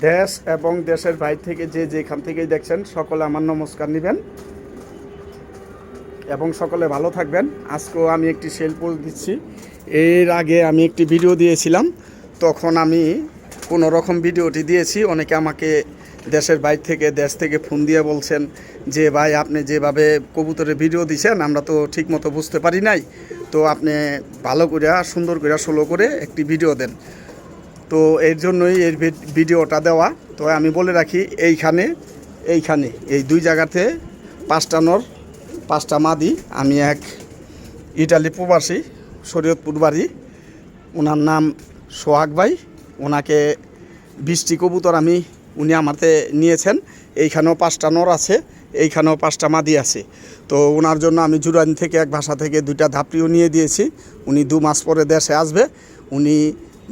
দেশ এবং দেশের বাইরে থেকে যে যেখান থেকেই দেখছেন, সকলে আমার নমস্কার নেবেন এবং সকলে ভালো থাকবেন। আজকেও আমি একটি সেল পোস্ট দিচ্ছি। এর আগে আমি একটি ভিডিও দিয়েছিলাম। তখন আমি কোনো রকম ভিডিওটি দিয়েছি। অনেকে আমাকে দেশের বাইর থেকে, দেশ থেকে ফোন দিয়ে বলছেন যে, ভাই, আপনি যেভাবে কবুতরের ভিডিও দিছেন, আমরা তো ঠিকমতো বুঝতে পারি নাই। তো আপনি ভালো করে সুন্দর করে স্লো করে একটি ভিডিও দেন। তো এর জন্যই এই ভিডিওটা দেওয়া। তো আমি বলে রাখি, এইখানে এইখানে, এই দুই জায়গাতে পাঁচটা নর, পাঁচটা মাদি, আমি এক ইটালি প্রবাসী, শরীয়তপুর বাড়ি। ওনার নাম সোহাগ ভাই। ওনাকে বৃষ্টি কবুতর আমি, উনি আমাতে নিয়েছেন। এইখানেও পাঁচটা নর আছে, এইখানেও পাঁচটা মাদি আছে। তো ওনার জন্য আমি জুরান থেকে এক ভাষা থেকে দুইটা ধাপড়িও নিয়ে দিয়েছি। উনি দু মাস পরে দেশে আসবে। উনি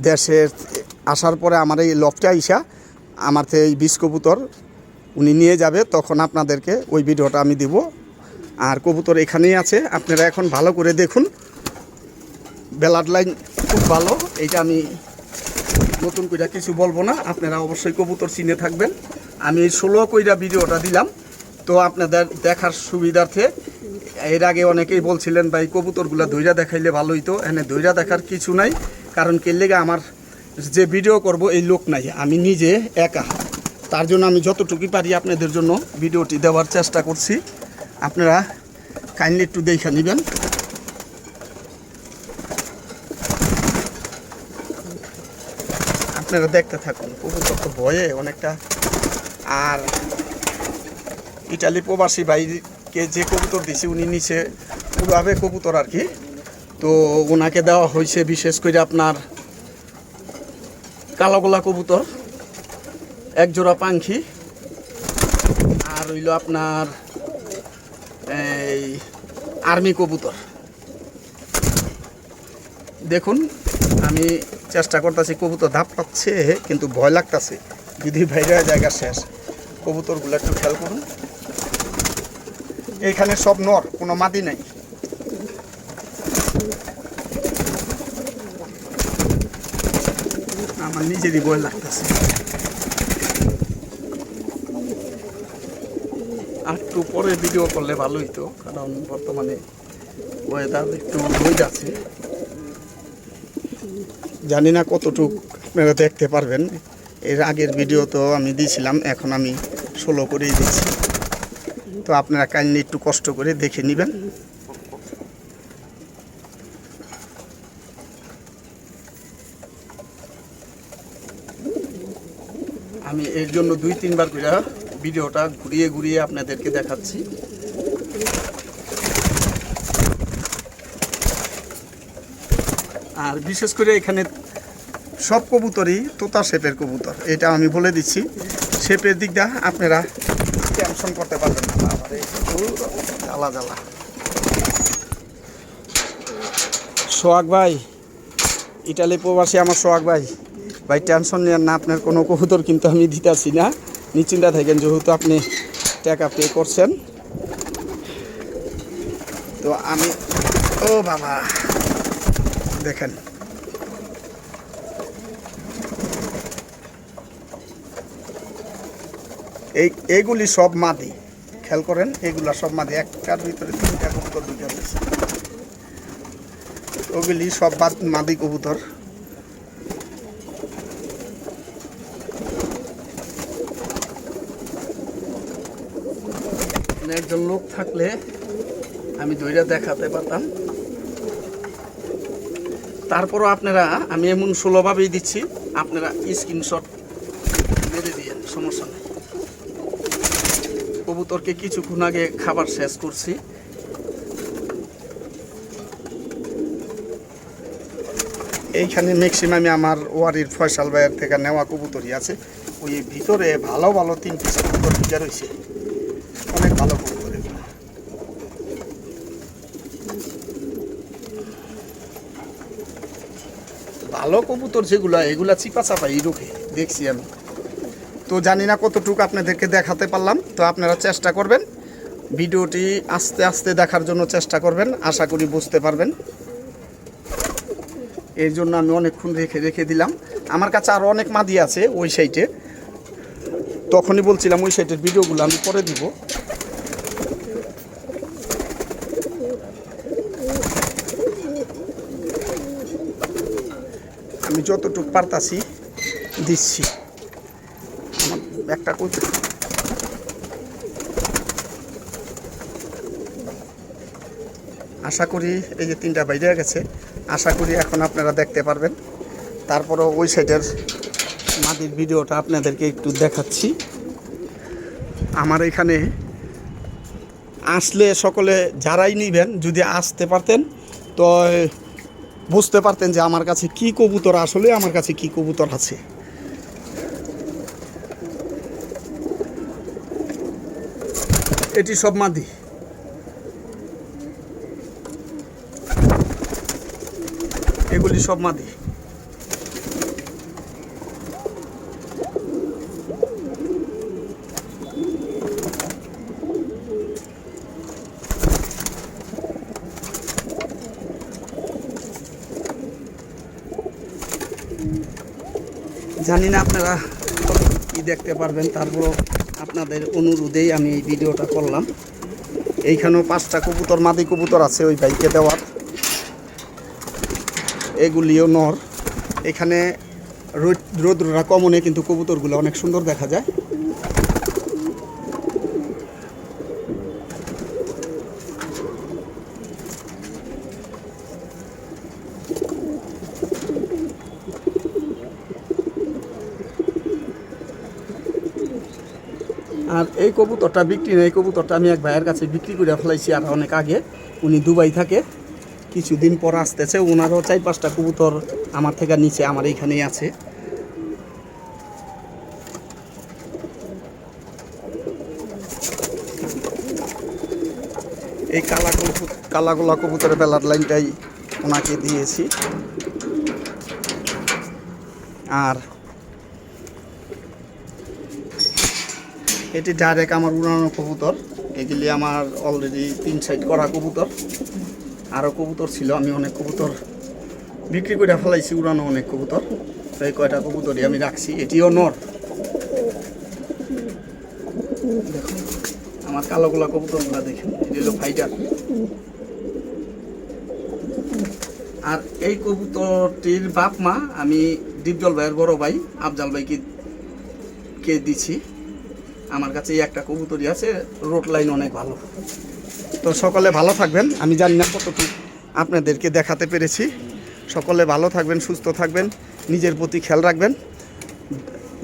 দেশের আসার পরে আমার এই লফটে আইসা আমার এই বিষ কবুতর উনি নিয়ে যাবে, তখন আপনাদেরকে ওই ভিডিওটা আমি দিব। আর কবুতর এখানেই আছে, আপনারা এখন ভালো করে দেখুন। ব্লাড লাইন খুব ভালো, এইটা আমি নতুন কইরা কিছু বলব না, আপনারা অবশ্যই কবুতর চিনে থাকবেন। আমি এই ষোলো কইরা ভিডিওটা দিলাম, তো আপনাদের দেখার সুবিধার্থে, এর আগে অনেকেই বলছিলেন, ভাই, কবুতরগুলো দইরা দেখাইলে ভালো হইতো। এনে দইরা দেখার কিছু নাই, কারণ কে লেগে আমার যে ভিডিও করব, এই লোক নাই। আমি নিজে একা। তার জন্য আমি যতটুকুই পারি আপনাদের জন্য ভিডিওটি দেওয়ার চেষ্টা করছি। আপনারা কাইন্ডলি একটু দেখে নেবেন। আপনারা দেখতে থাকুন কবুতর তো ভয়ে অনেকটা। আর ইটালি প্রবাসী ভাইকে যে কবুতর দিছি উনি নিচে পুরাবে কবুতর আর কি। তো ওনাকে দেওয়া হয়েছে বিশেষ করে আপনার কালোগোলা কবুতর এক জোড়া পাখি, আর হইল আপনার, এই আর্মি কবুতর। দেখুন, আমি চেষ্টা করতেছি কবুতর ধাপ পাচ্ছে, কিন্তু ভয় লাগতেছে। যদি ভাইরা জায়গা শেষ। কবুতরগুলো একটু খেয়াল করুন। এইখানে সব নর, কোনো মাদি নাই। নিজেরই ভয় লাগতেছে। একটু পরে ভিডিও করলে ভালো হইতো, কারণ বর্তমানে ওয়েদার একটু রোদ আছে। জানি না কতটুক আপনারা দেখতে পারবেন। এর আগের ভিডিও তো আমি দিয়েছিলাম, এখন আমি ষোলো করেই দিচ্ছি। তো আপনারা কাইন্ডলি একটু কষ্ট করে দেখে নেবেন। আমি এর জন্য দুই তিনবার করে ভিডিওটা ঘুরিয়ে ঘুরিয়ে আপনাদেরকে দেখাচ্ছি। আর বিশেষ করে এখানে সব কবুতরই তোতা শেপের কবুতর এটা আমি বলে দিচ্ছি। শেপের দিকটা আপনারা টেনশন করতে পারবেন না ধুর, জ্বালা জ্বালা। সোহাগ ভাই ইটালি প্রবাসী আমার সোহাগ ভাই। ভাই টেনশন নেন না, আপনার কোনো কবুতর কিন্তু আমি দিতেছি না। নিশ্চিন্তা থাকেন, যেহেতু আপনি টাকা পে করছেন। তো আমি, ও বাবা, দেখেন। এই এইগুলি সব মাদি, খেয়াল করেন, এগুলা সব মাদি একটার ভিতরে তিনটা কবুতর দুইটা ওগুলি সব মাদি কবুতর। থাকলে আমি দইটা দেখাতে পারতাম। তারপরও আপনারা, আমি এমন সুলভভাবেই দিচ্ছি, আপনারা স্ক্রিনশট মেরে দিয়েন, সমস্যা নেই। কবুতরকে কিছুক্ষণ আগে খাবার শেষ করছি। এইখানে ম্যাক্সিমামে আমার ওয়ারির ফয়সাল ভাইয়ের থেকে নেওয়া কবুতরই আছে। ওই ভিতরে ভালো ভালো তিন পিস কবুতর রয়েছে। অনেক ভালো কবুতর এগুলো ভালো কবুতর যেগুলো, এগুলা চিপা চাপাই রুখে, দেখছি আমি। তো জানি না কতটুকু আপনাদেরকে দেখাতে পারলাম, তো আপনারা চেষ্টা করবেন। ভিডিওটি আস্তে আস্তে দেখার জন্য চেষ্টা করবেন, আশা করি বুঝতে পারবেন। এই জন্য আমি অনেকক্ষণ রেখে রেখে দিলাম। আমার কাছে আরও অনেক মাদি আছে ওই সাইটে তখনই বলছিলাম ওই সাইটের ভিডিওগুলো আমি করে দিব। যতটুকু পারতাছি দিচ্ছি। একটা কই আশা করি এই যে তিনটা বাইরে গেছে, আশা করি এখন আপনারা দেখতে পারবেন। তারপরও ওই সাইডের মাটির ভিডিওটা আপনাদেরকে একটু দেখাচ্ছি। আমার এখানে আসলে সকলে যারাই নিবেন, যদি আসতে পারতেন, তো বুঝতে পারতেন যে আমার কাছে কি কবুতর, আসলে আমার কাছে কি কবুতর আছে। এটি সব মাদি। এগুলি সব মাদি। জানি না আপনারা কি দেখতে পারবেন, তারপরও আপনাদের অনুরোধেই আমি এই ভিডিওটা করলাম। এইখানেও পাঁচটা কবুতর, মাদি কবুতর আছে ওই বাইকে দেওয়ার। এগুলিও নর। এখানে রোদ রোদ্রটা কমনে কিন্তু কবুতরগুলো অনেক সুন্দর দেখা যায়। আর এই কবুতরটা বিক্রি নেই, এই কবুতরটা আমি এক ভাইয়ের কাছে বিক্রি করে ফেলাইছি আর অনেক আগে। উনি দুবাই থাকে। কিছুদিন পর আসতেছে। ওনারও চার পাঁচটা কবুতর আমার থেকে নিচে, আমার এইখানেই আছে। এই কালা কালাগোলা কবুতরের বেলার লাইনটাই ওনাকে দিয়েছি। আর এটি ডাইরেক্ট আমার উড়ানো কবুতর। এগুলি আমার অলরেডি তিন সাইড করা কবুতর। আরও কবুতর ছিল, আমি অনেক কবুতর বিক্রি করে ফেলাইছি উড়ানো অনেক কবুতর। তো এই কয়টা কবুতরই আমি রাখছি, এটিও নর। দেখুন আমার কালো গোলা কবুতরগুলো দেখুন, এটি হলো ফাইটার আর এই কবুতরটির বাপ মা, আমি ডিপজল ভাইয়ের বড় ভাই, আফজাল ভাইকে, কে দিছি। আমার কাছে একটা কবুতরই আছে রোড লাইন অনেক ভালো। তো সকলে ভালো থাকবেন, আমি জানি না কতটুকু আপনাদেরকে দেখাতে পেরেছি। সকলে ভালো থাকবেন, সুস্থ থাকবেন, নিজের প্রতি খেয়াল রাখবেন।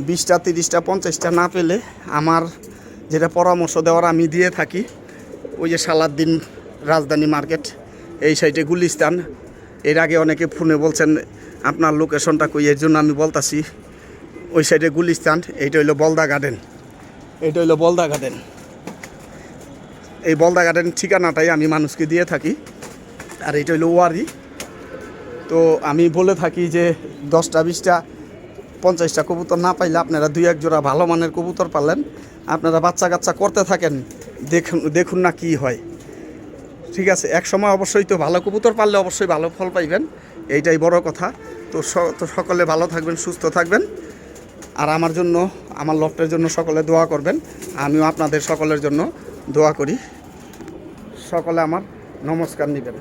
বিশটা, তিরিশটা, পঞ্চাশটা না পেলে আমার যেটা পরামর্শ দেওয়ার আমি দিয়ে থাকি, ওই যে সালাদ্দিন রাজধানী মার্কেট, এই সাইডে গুলিস্তান। এর আগে অনেকে ফোনে বলছেন, আপনার লোকেশনটা কই? এর জন্য আমি বলতাছি, ওই সাইডে গুলিস্তান, এইটা হইল বলদা গার্ডেন এইটা হইল বলদা গার্ডেন। এই বলদা গার্ডেন ঠিকানাটাই আমি মানুষকে দিয়ে থাকি, আর এটা হইল ওয়ারি। তো আমি বলে থাকি যে দশটা, বিশটা, পঞ্চাশটা কবুতর না পাইলে আপনারা দুই এক জোড়া ভালো মানের কবুতর পালেন আপনারা বাচ্চা কাচ্চা করতে থাকেন, দেখুন দেখুন না কি হয়। ঠিক আছে, এক সময় অবশ্যই তো ভালো কবুতর পারলে অবশ্যই ভালো ফল পাইবেন, এইটাই বড় কথা। তো সকলে ভালো থাকবেন, সুস্থ থাকবেন। আর আমার জন্য, আমার লফটের জন্য সকলে দোয়া করবেন। আমিও আপনাদের সকলের জন্য দোয়া করি। সকলে আমার নমস্কার নেবেন